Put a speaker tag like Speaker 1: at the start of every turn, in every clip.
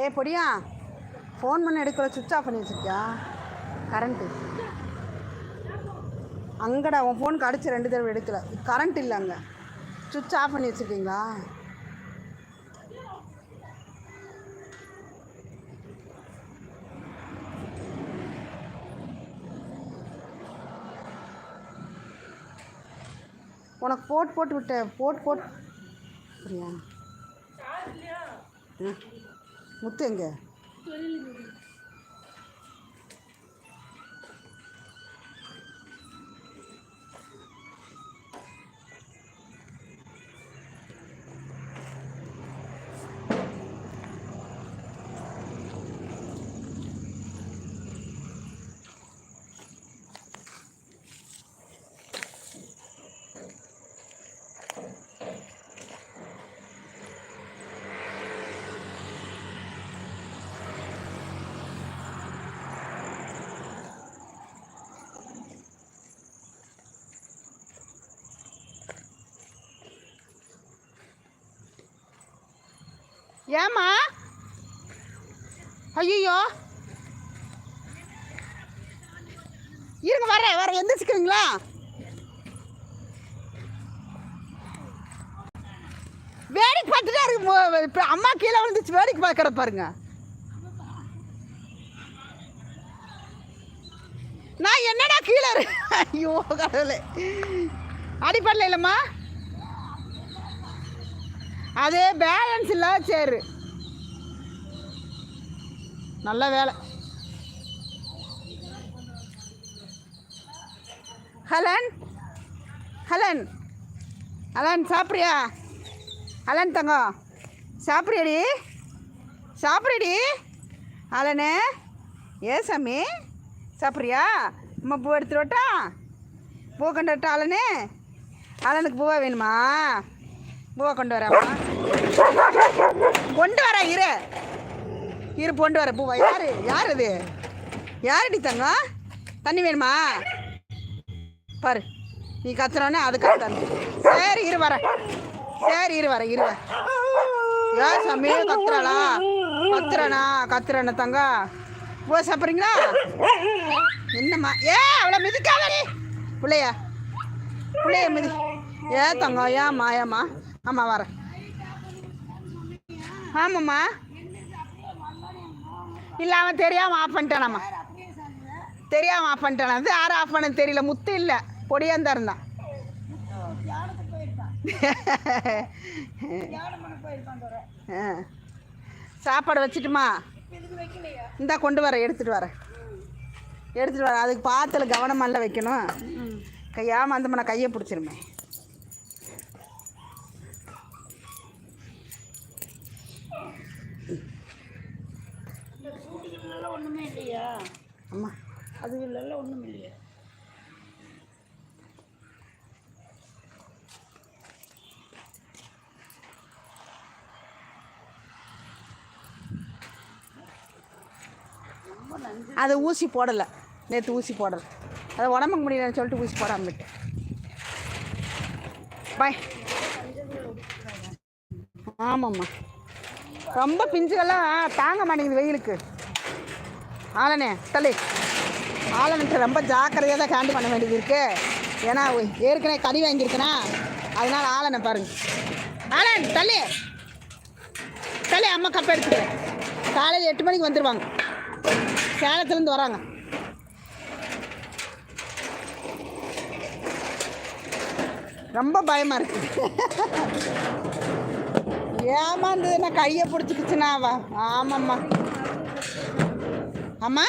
Speaker 1: ஏ பொடியா. ஃபோன் பண்ண எடுக்கல சுவிட்ச் ஆஃப் பண்ணி வச்சிருக்கியா கரண்ட்டு அங்கடா உன் ஃபோனுக்கு அடிச்சு ரெண்டு தடவை எடுக்கல. கரண்ட் இல்லை அங்கே. சுவிட்ச் ஆஃப் பண்ணி வச்சுருக்கீங்களா? உனக்கு போட்டு போட்டு விட்டேன் போட்டு போட்டு அப்படியா ம். முத்து எங்கே? ஏம்மா? ஐயோ இருங்க வரேன் வரேன். எந்திரிச்சுக்கிறீங்களா? வேடிக்கை பார்த்துட்டு இருக்கு இப்போ அம்மா கீழே விழுந்துச்சு வேடிக்கை பார்க்கற பாருங்க. நான் என்னடா கீழே இருக்கு ஐயோ கடவுளே. அடிப்படல இல்லைம்மா அது பேலன்ஸ் இல்லாத சரி. நல்ல வேலை. ஹலன்? ஹலன்? ஹலன் சாப்பிட்றியா? ஹலன் தங்கம் சாப்பிட்றியடி? சாப்பிட்றியடி? ஹலனு? ஏ சாமி சாப்பிட்றியா? அம்மா பூ எடுத்துட்டு வட்டா பூ கண்டு வட்டா அலனு அலனுக்கு பூவா வேணுமா? பூவை கொண்டு வரேன் கொண்டு வரேன் இரு. இரு கொண்டு வர பூவா யாரு? யார் அது யாரடி தங்கம்? தண்ணி வேணுமா? பாரு நீ கத்துறோன்னே அது கத்தாரு சரி இரு வரேன். சரி இரு வரேன் இரு யார் சாமி கத்துறாளா? கத்துறனா? கத்துறன தங்க. பூ சாப்பிட்றீங்களா? என்னம்மா? ஏ அவ்வளோ மிதிக்காதடி. பிள்ளையா? பிள்ளைய மிதி. ஏ தங்கம் ஏம்மா ஏம்மா? ஆமாம் வரேன் ஆமாம்மா. இல்லை அவன் தெரியாமல் ஆஃப் பண்ணிட்டானாம்மா. தெரியாமல் ஆஃப் பண்ணிட்டானா. அது யாரும் ஆஃப் பண்ண தெரியல. முத்து இல்லை. பொடியாந்தான் இருந்தான் ஆ. சாப்பாடு வச்சுட்டுமா? இந்தா கொண்டு வரேன் எடுத்துகிட்டு வரேன் எடுத்துகிட்டு வரேன் அதுக்கு பாத்தில் கவனமெல்லாம் வைக்கணும். கையாம அந்த நான் கையை பிடிச்சிருமே
Speaker 2: ஒன்றுமே இல்லையா?
Speaker 1: அம்மா
Speaker 2: அதுகளெல்லாம் ஒன்றும் இல்லையா.
Speaker 1: அதை ஊசி போடலை. நேற்று ஊசி போடலை. அது உடம்புக்கு முடியலன்னு சொல்லிட்டு ஊசி போடாமல் விட்டு பாய் ஆமாம்மா. ரொம்ப பிஞ்சுகள்லாம் தாங்க மாட்டேங்குது வெயிலுக்கு. ஆலனே தள்ளி. ஆலனுக்கு ரொம்ப ஜாக்கிரதையாக தான் ஹேண்டில் பண்ண வேண்டியது இருக்கு. ஏன்னா ஏற்கனவே கறி வாங்கியிருக்கேனா? அதனால ஆலனை பாருங்க. ஆலன் தள்ளி. தள்ளி அம்மா கப் எடுத்துக்கிறேன் காலையில் எட்டு மணிக்கு வந்துடுவாங்க சேலத்துலேருந்து வராங்க. ரொம்ப பயமாக இருக்கு. ஏமாந்ததுன்னா கையை பிடிச்சிக்கிச்சுன்னா ஆமாம்மா. அம்மா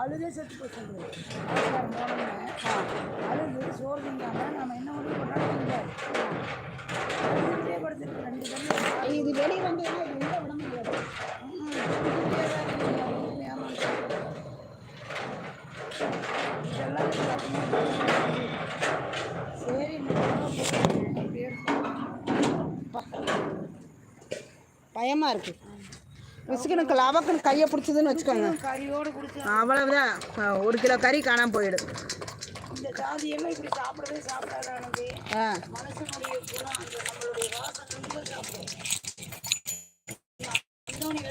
Speaker 2: அழுதே செத்து போய் சொல்லுது அழுது சோறு திங்காம நம்ம என்ன ஒன்று கொண்டாட முடியாது
Speaker 1: இது வெளியே இது உள்ள விட முடியாது.
Speaker 2: சரி
Speaker 1: பயமாக இருக்கு. விசுக்கனுக்கு லவக்குன்னு கையை பிடிச்சதுன்னு வச்சுக்கோங்க. அவ்வளவுதான். ஒரு கிலோ கறி காணாமல் போயிடும் ஆ.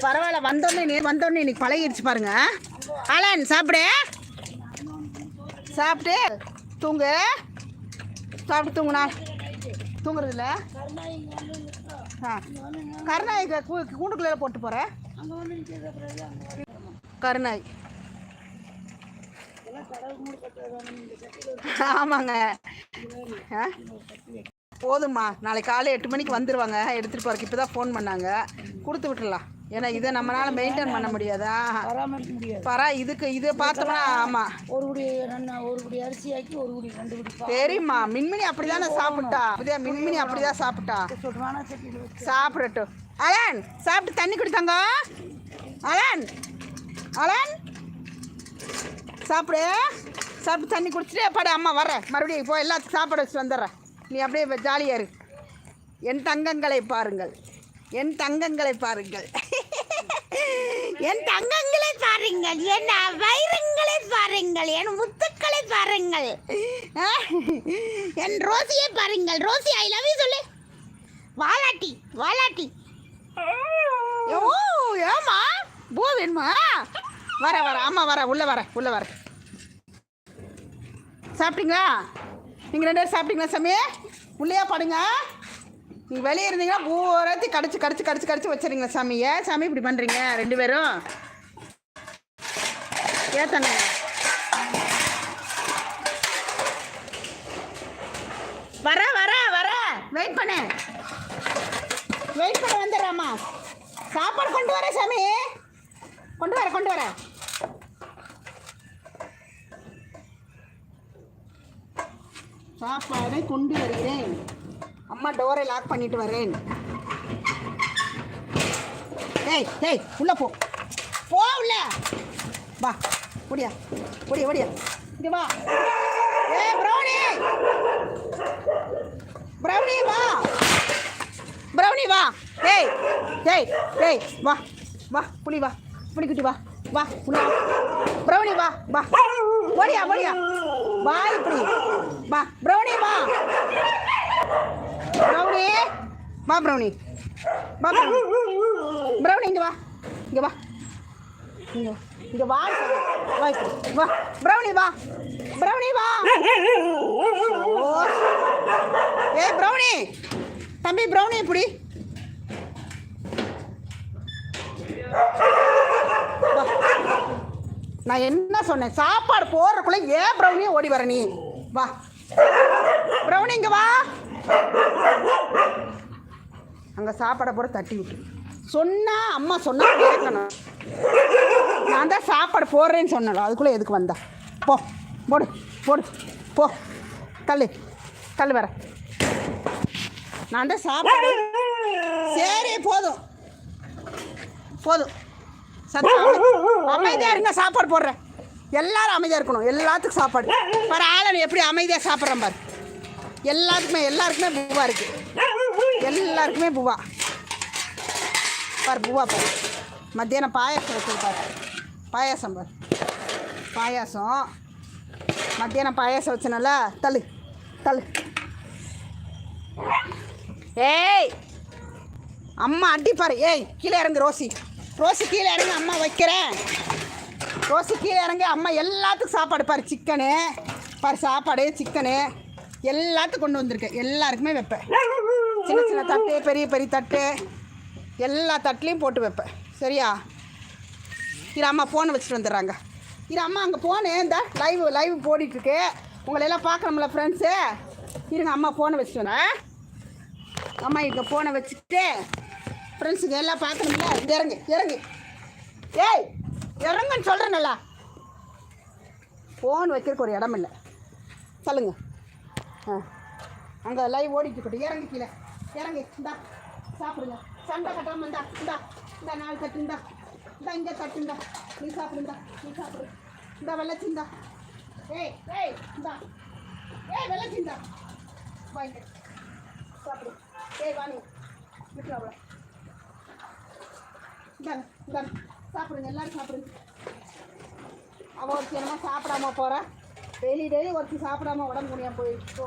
Speaker 1: பரவாயில்ல வந்தோடனே நீ வந்தோடனே இன்னைக்கு பழகிடுச்சு பாருங்க. அலன் சாப்பிடு. சாப்பிட்டு தூங்கு. சாப்பிட்டு தூங்குனா தூங்குறது இல்லை
Speaker 2: கருணாய் இங்கே வந்து நிற்கிறோம்
Speaker 1: ஆ.
Speaker 2: இங்கே வந்து நின்னு
Speaker 1: கருணாய் கூ- கூண்டுக்குள்ளே போட்டு போகிறேன் கருணாய். ஆமாங்க. ஆ? போதும்மா. நாளைக்கு காலை எட்டு மணிக்கு வந்துடுவாங்க எடுத்துகிட்டு போகிறக்கு இப்போ தான் ஃபோன் பண்ணாங்க. கொடுத்து விட்டுடலாம் ஏன்னா இதை நம்மளால் மெயின்டைன் பண்ண முடியாதா?
Speaker 2: பராமரிக்க முடியாது
Speaker 1: பரா இதுக்கு இதை பார்த்தோம்னா ஆமாம்
Speaker 2: ஒரு குடி ஒரு குடி அரிசி ஆக்கி ஒரு குடி ரெண்டு குடி
Speaker 1: தெரியுமா மின்மினி அப்படிதானே சாப்பிட்டா. அப்படியே மின்மினி அப்படிதான் சாப்பிட்டா. சாப்பிடட்டும். அலன் சாப்பிட்டு தண்ணி குடித்தாங்க அலன் அலன். சாப்பிடு. சாப்பிட்டு தண்ணி குடிச்சிட்டு பாடு அம்மா வரேன் மறுபடியும் இப்போ எல்லாத்துக்கும் சாப்பாடு வச்சுட்டு வந்துடுறேன் நீ அப்படியே ஜாலியாக இரு. என் தங்கங்களை பாருங்கள். என் தங்கங்களை பாருங்கள். என் தங்கங்களை பாருங்கள். என் வைரங்களை பாருங்கள். என் முத்துக்களை பாருங்கள். என் ரோசியை பாருங்கள். ரோசி ஐ லவ் யூ சொல்லு. வாலாட்டி வாலாட்டி. ஓ ஏமா பூ வேணுமா? வர வர ஆமாம் வர உள்ளே வர உள்ளே வர. சாப்பிட்டீங்களா? நீங்கள் ரெண்டு பேரும் சாப்பிட்டீங்களா சாமி? உள்ளேயா படுங்க. நீங்கள் வெளியே இருந்தீங்கன்னா பூரத்தையும் கடிச்சு கடிச்சு கடிச்சு கடிச்சு வச்சுறீங்களா சாமி. ஏன் சாமி இப்படி பண்ணுறீங்க ரெண்டு பேரும்? ஏத்தாங்க வர வர வர. வெயிட் பண்ணு. வெயிட் பண்ண வந்துடுறாம்மா. சாப்பாடு கொண்டு வர சாமி. கொண்டு வர கொண்டு வர. சாப்பாடை கொண்டு வருகிறேன். அம்மா டோரை லாக் பண்ணிட்டு வரேன். ஏய் ஏய் உள்ள போ. போ உள்ள. வா ஓடியா ஓடியா ஓடியா. இங்க வா. ஏய் ப்ரௌனி ப்ரௌனி வா. பிரௌனி வா. ஏய் ஏய் ஏய் வா வா புளி வா. புளி குட்டி வா வா புளி பிரௌனி வா வா. ஓடியா ஓடியா. வா இப்படி. வா பிரௌனி வா. பிரௌனி வா பிரௌனி வா ப்ரௌனி ப்ரௌனி இங்கே வா. இங்கே வா. இங்கே இங்கே வா வா. இப்படி. வா பிரௌனி வா. பிரௌனி வா. ஓ. ஏய் ப்ரௌனி தம்பி ப்ரௌனி எப்படி? நான் என்ன சொன்னேன்? சாப்பாடு போடுறக்குள்ள ஏன் ப்ரௌனியே ஓடி வர நீ? வா. ப்ரௌனி இங்க வா. அங்கே சாப்பாடை போட தட்டி விட்டு. சொன்னா அம்மா சொன்னா கேட்கணும். நான் தான் சாப்பாடு போடுறேன்னு சொன்னல அதுக்குள்ளே எதுக்கு வந்தா? போ போடு போடு போ. தள்ளு தள்ளு வர நான் தான் சாப்பாடு சரி போதும். போதும். சத்தம். அமைதியாக இருங்க சாப்பாடு போடுறேன். எல்லாரும் அமைதியாக இருக்கணும். எல்லாத்துக்கும் சாப்பாடு. பாரு ஆளன் எப்படி அமைதியாக சாப்பிட்றேன் பாரு. எல்லாத்துக்குமே எல்லாருக்குமே பூவா இருக்கு. எல்லாருக்குமே பூவா. பாரு பூவா பாரு. மத்தியானம் பாயாசம் வச்சுருப்பாரு பாயாசம் பாரு. பாயாசம். மத்தியானம் பாயாசம் வச்சனால தள்ளு. தள்ளு. ஏய் அம்மா அடிப்பாரு ஏய் கீழே இறங்கு ரோசி. ரோசி கீழே இறங்கு அம்மா வைக்கிறேன் ரோசி கீழே இறங்கு அம்மா எல்லாத்துக்கும் சாப்பாடு பாரு சிக்கனு. பாரு சாப்பாடு சிக்கனு. எல்லாத்துக்கும் கொண்டு வந்திருக்கேன் எல்லாருக்குமே வைப்பேன். சின்ன சின்ன தட்டு பெரிய பெரிய தட்டு. எல்லா தட்டுலேயும் போட்டு வைப்பேன். சரியா? இரு அம்மா ஃபோனை வச்சுட்டு வந்துடுறாங்க. இரு அம்மா அங்கே ஃபோனு இந்த லைவ் லைவ் போடிட்டுருக்கு. உங்களை எல்லாம் பார்க்குறோம்ல ஃப்ரெண்ட்ஸு இருங்க அம்மா ஃபோனை வச்சுட்டு வரேன் அம்மா இங்கே ஃபோனை வச்சுட்டு ஃப்ரெண்ட்ஸுங்க எல்லாம் பார்க்கணும்ல இறங்கு இறங்கு. ஏய் இறங்குன்னு சொல்கிறேன் நல்லா ஃபோன் வைக்கிறதுக்கு ஒரு இடம் இல்லை சொல்லுங்க. ஆ. அங்கே லைவ் ஓடிட்டு இருக்கட்டும். இறங்கு கீழே. இறங்கு. இந்தா சாப்பிடுங்க. சண்டை கட்டாமல் இந்தா இந்தா இந்த நாலு தட்டு இந்தா. இந்தா இங்கே தட்டு இந்தா. நீ சாப்பிடுந்தா நீ சாப்பிடு. இந்த வெள்ளச்சி இந்தா. ஏய் ஏய் இந்தா. ஏய் வெள்ளச்சி இந்தா. வாங்க. சாப்பிடு. ஏய் வாணி விட்டு அவ்வளோ இந்தாங்க இந்தாங்க. சாப்பிடுங்க எல்லாரும் சாப்பிடுங்க. அவள் ஒருத்தி என்னமோ சாப்பிடாம போகிறா டெய்லி டெய்லி ஒருத்தி சாப்பிடாம உடம்பு முடியாம போயிட்டு போ.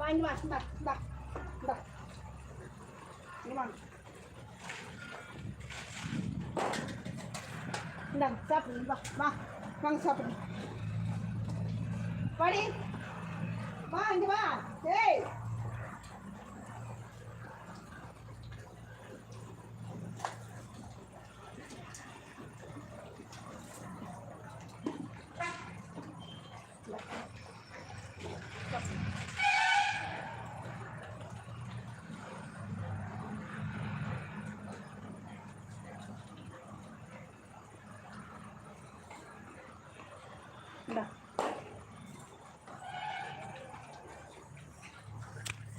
Speaker 1: வாங்கி வா இந்தா இந்தா இந்தா. வாங்க. இந்தாங்க சாப்பிடுங்க வா வா. வாங்க சாப்பிடுங்க. வாடி. வா இங்க வா. ஏய்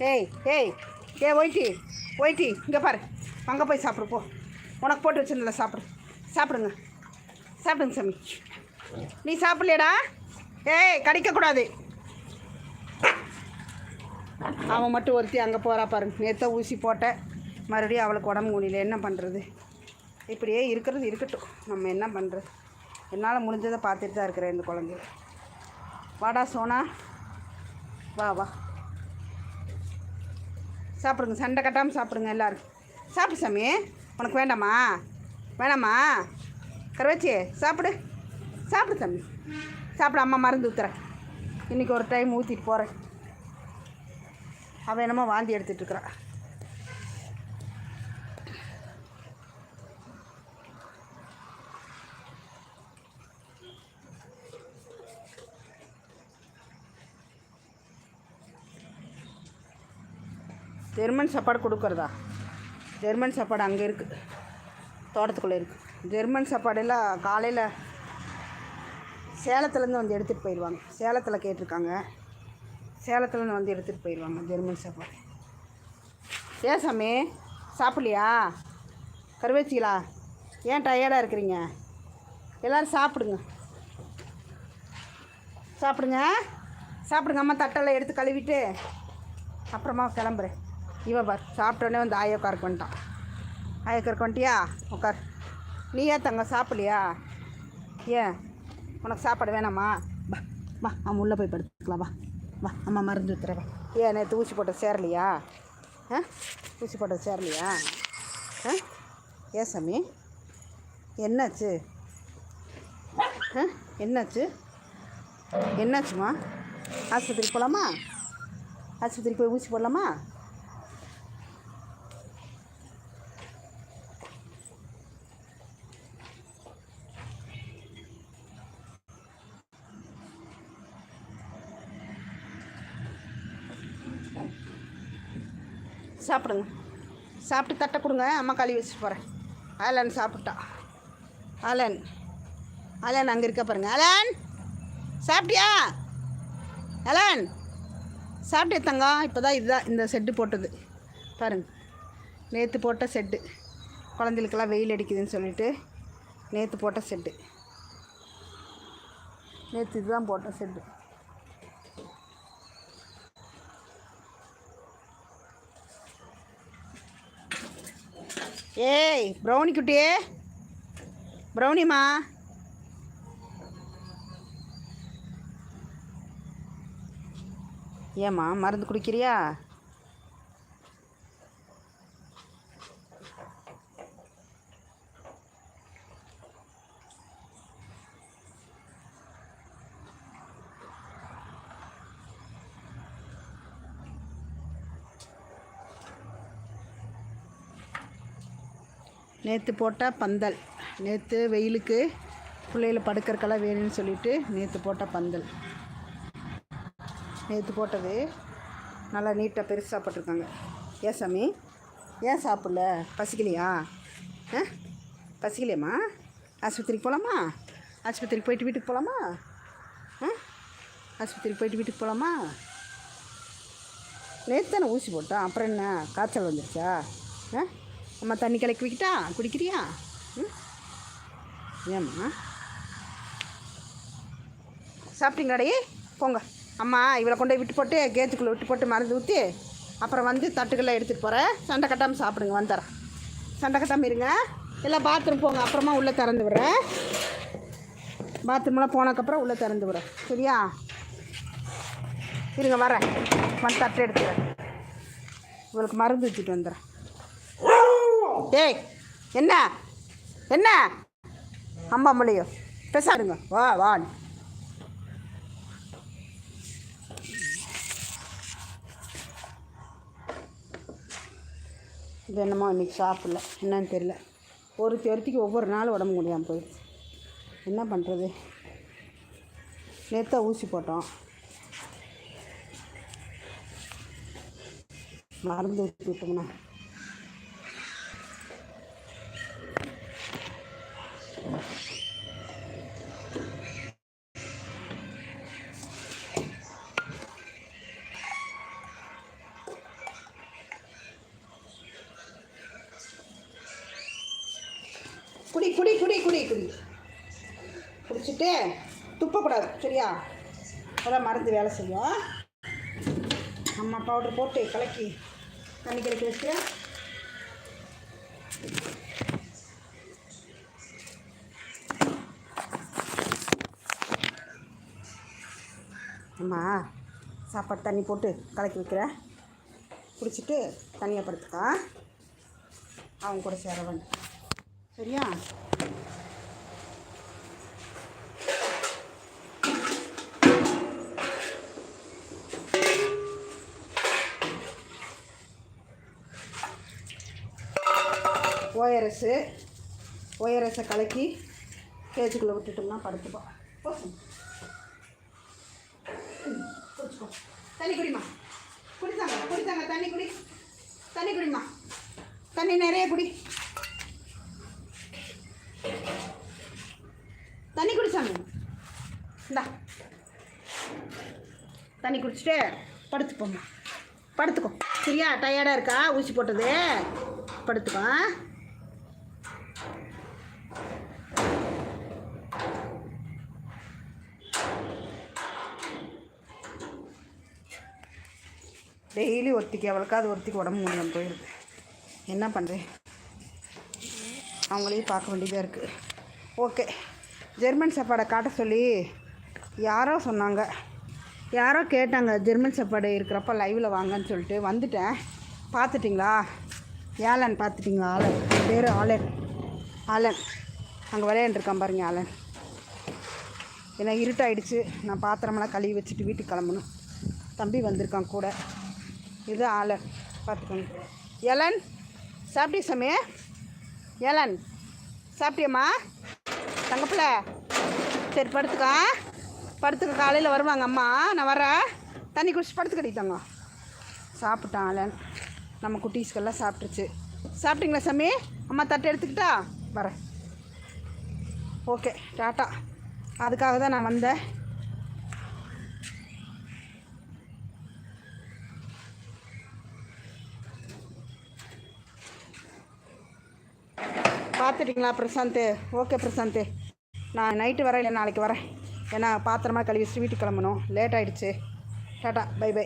Speaker 1: ஏய் ஏய் ஏ ஒயிட்டி ஒயிட்டி இங்கே பாரு. அங்கே போய் சாப்பிடு போ. உனக்கு போட்டு வச்சுருந்தல சாப்பிடு. சாப்பிடுங்க. சாப்பிடுங்க சாமி. நீ சாப்பிட்லையடா? ஏய் கடிக்கக்கூடாது. அவன் மட்டும் ஒருத்தி அங்கே போகிறா பாருங்க நேற்று ஊசி போட்டேன் மறுபடியும் அவளுக்கு உடம்பு முடியல. என்ன பண்ணுறது இப்படியே இருக்கிறது இருக்கட்டும். நம்ம என்ன பண்ணுறது என்னால் முடிஞ்சதை பார்த்துட்டு தான் இருக்கிறேன் இந்த குழந்தைய. வாடா சோனா. வா வா. சாப்பிடுங்க சண்டை கட்டாமல் சாப்பிடுங்க எல்லோரும் சாப்பிடு சாமி உனக்கு வேண்டாமா? வேணாமா? கருவச்சி சாப்பிடு. சாப்பிடு சாமி. சாப்பிட அம்மா மருந்து ஊற்றுறேன் இன்றைக்கி ஒரு டைம் ஊற்றிட்டு போகிறேன் அவன் என்னமோ வாந்தி எடுத்துட்டு ஜெர்மன் சாப்பாடு கொடுக்குறதா? ஜெர்மன் சாப்பாடு அங்கே இருக்குது தோட்டத்துக்குள்ளே இருக்குது ஜெர்மன் சாப்பாடெல்லாம் காலையில் சேலத்துலேருந்து வந்து எடுத்துகிட்டு போயிடுவாங்க சேலத்தில் கேட்டிருக்காங்க. சேலத்துலேருந்து வந்து எடுத்துகிட்டு போயிடுவாங்க ஜெர்மன் சாப்பாடு. ஏன் சாமி? சாப்பிட்லையா? கருவேச்சிங்களா ஏன் டயர்டாக இருக்கிறீங்க? எல்லோரும் சாப்பிடுங்க. சாப்பிடுங்க. சாப்பிடுங்க. அம்மா தட்டெல்லாம் எடுத்து கழுவிட்டு அப்புறமா கிளம்புறேன். இவன் பார் சாப்பிட்டோன்னே வந்து ஆயோக்காருக்கு வந்துட்டான் ஆயோக்காருக்கு வந்துட்டியா உட்கார் நீ ஏன் தங்க சாப்பிடலையா? ஏன்? உனக்கு சாப்பாடு வேணாமா? வா வா அவன் உள்ளே போய் படுத்துக்கலாம் வா. வா அம்மா மருந்து ஊத்துறவா ஏன் நேற்று ஊசி போட்ட சேரலையா? ஆ? ஊசி போட்ட சேரலையா? ஆ? ஏன் சாமி? என்னாச்சு? ஆ? என்னாச்சு? என்னாச்சுமா ஆஸ்பத்திரிக்கு போகலாமா ஆஸ்பத்திரிக்கு போய் ஊசி போடலாமா? சாப்பிடுங்க. சாப்பிட்டு தட்டை கொடுங்க அம்மா கழுவி வச்சுட்டு போகிறேன் ஆலன் சாப்பிட்டா. அலன். அலன் அங்கே இருக்க பாருங்க. அலன்! சாப்பிட்டியா? அலன்! சாப்பிட்டே தங்கம் இப்போ தான் இதுதான் இந்த செட்டு போட்டது. பாருங்க. நேற்று போட்ட செட்டு குழந்தைகளுக்கெல்லாம் வெயில் அடிக்குதுன்னு சொல்லிட்டு நேற்று போட்ட செட்டு நேற்று இதுதான் போட்ட செட்டு ஏய் ப்ரௌனி குட்டியே ப்ரௌனிமா ஏம்மா மருந்து குடிக்கிறியா? நேற்று போட்ட பந்தல். நேற்று வெயிலுக்கு பிள்ளைகள படுக்கறக்கெல்லாம் வேணும்னு சொல்லிட்டு நேற்று போட்ட பந்தல். நேற்று போட்டது நல்லா நீட்டாக பெருசாக போட்டிருக்காங்க. ஏன் சாமி? ஏன் சாப்பிடல? பசிக்கலையா? ஆ? பசிக்கலையாம்மா? ஆஸ்பத்திரிக்கு போகலாமா ஆஸ்பத்திரிக்கு போயிட்டு வீட்டுக்கு போகலாமா ஆ? ஆஸ்பத்திரிக்கு போயிட்டு வீட்டுக்கு போகலாமா நேற்று தானே ஊசி போட்டோம். அப்புறம் என்ன? காய்ச்சல் வந்துருச்சா? ஆ? அம்மா தண்ணி கலக்கி வைக்கிட்டா? குடிக்கிறியா? ம்? ஏம்மா? சாப்பிட்டீங்களாடி போங்க. அம்மா இவளை கொண்டு போய் விட்டு போட்டு கேத்துக்குள்ளே விட்டு போட்டு மருந்து ஊற்றி அப்புறம் வந்து தட்டுக்கெல்லாம் எடுத்துகிட்டு போகிறேன் சண்டை கட்டாமல் சாப்பிடுங்க வந்துடுறேன். சண்டை கட்டாமல் இருங்க. எல்லாம் பாத்ரூம் போங்க அப்புறமா உள்ளே திறந்து விடுறேன். பாத்ரூம்லாம் போனதுக்கப்புறம் உள்ளே திறந்து விடுறேன். சரியா? இருங்க வரேன். வந்து தட்டு எடுத்துக்கிறேன். இவளுக்கு மருந்து வச்சுட்டு வந்துடுறேன். ஏய் என்ன? என்ன? அம்மா மொழியோ பேசாடுங்க வா வா. இது என்னமோ இன்றைக்கி சாப்பிடல. என்னன்னு தெரியல. ஒரு தெருத்திக்கு ஒவ்வொரு நாள் உடம்பு முடியாமல் போயிடுச்சு. என்ன பண்ணுறது நேற்று ஊசி போட்டோம். மருந்து ஊசி விட்டோம்னா குடி குடி குடி குடி. குடிச்சிட்டு துப்பக்கூடாது சரியா? அதான் மருந்து வேலை செய்யும். அம்மா பவுடர் போட்டு கலக்கி தண்ணி கலக்கி வச்சு அம்மா சாப்பாடு தண்ணி போட்டு கலக்கி வைக்கிற. குடிச்சிட்டு தனியாக படுத்துக்கா. அவங்க கூட சேர வேண்டாம். சரியா? ஓஆர்எஸ்ஸு ஓஆர்எஸ்ஸை கலக்கி கேஜுக்குள்ளே விட்டுட்டோம்னா படுத்துப்போம் போ. ம், குடிச்சுக்கோ. தண்ணி குடிமா குடித்தாங்க குடித்தாங்க. தண்ணி குடி. தண்ணி குடிமா தண்ணி நிறைய குடி. தண்ணி குடிச்சாங்க இந்தா. தண்ணி குடிச்சிட்டு படுத்துப்போம்மா படுத்துக்கோ. சரியா? டயர்டாக இருக்கா? ஊசி போட்டது. படுத்துக்கோ டெய்லி ஒருத்திக்கு அவளுக்காவது ஒருத்திக்கு உடம்பு முடியாமல் போயிடுது என்ன பண்ணுறேன் அவங்களையும் பார்க்க வேண்டியதாக இருக்குது ஓகே. ஜெர்மன் சாப்பாடை காட்ட சொல்லி யாரோ சொன்னாங்க. யாரோ கேட்டாங்க ஜெர்மன் சாப்பாடு இருக்கிறப்ப லைவில் வாங்கன்னு சொல்லிட்டு. வந்துட்டேன். பார்த்துட்டிங்களா? ஏலன் பார்த்துட்டிங்களா? ஆலன். பேர் ஆலன். ஆலன். அங்கே விளையாண்டுருக்கான் பாருங்க ஆலன். ஏன்னா இருட்டாயிடுச்சு. நான் பாத்திரமெல்லாம் கழுவி வச்சுட்டு வீட்டுக்கு கிளம்பணும். தம்பி வந்திருக்கான் கூட. இது ஆலன். பார்த்துக்கோங்க. ஏலன் சாப்பிட்டியா சாமி ஏலன் சாப்பிட்டியம்மா? தங்கப்பிள்ள சரி படுத்துக்கா படுத்துக்க காலையில் வருவாங்க அம்மா. நான் வரேன் தண்ணி குடிச்சு படுத்துக்கடி தங்க. சாப்பிட்டான் ஆலன் நம்ம குட்டீஸ்க்கெல்லாம் சாப்பிட்ருச்சு சாப்பிட்டீங்களா சாமி? அம்மா தட்டை எடுத்துக்கிட்டா? வரேன். Okay tata. அதுக்காக தான் நான் வந்தேன். பார்த்துட்டிங்களா பிரசாந்த்? ஓகே பிரசாந்த். நான் நைட்டு வரேன் இல்லை நாளைக்கு வரேன். ஏன்னா பாத்திரமா கழுவி வீட்டுக்கு கிளம்பணும். லேட் ஆகிடுச்சு டாட்டா பை பை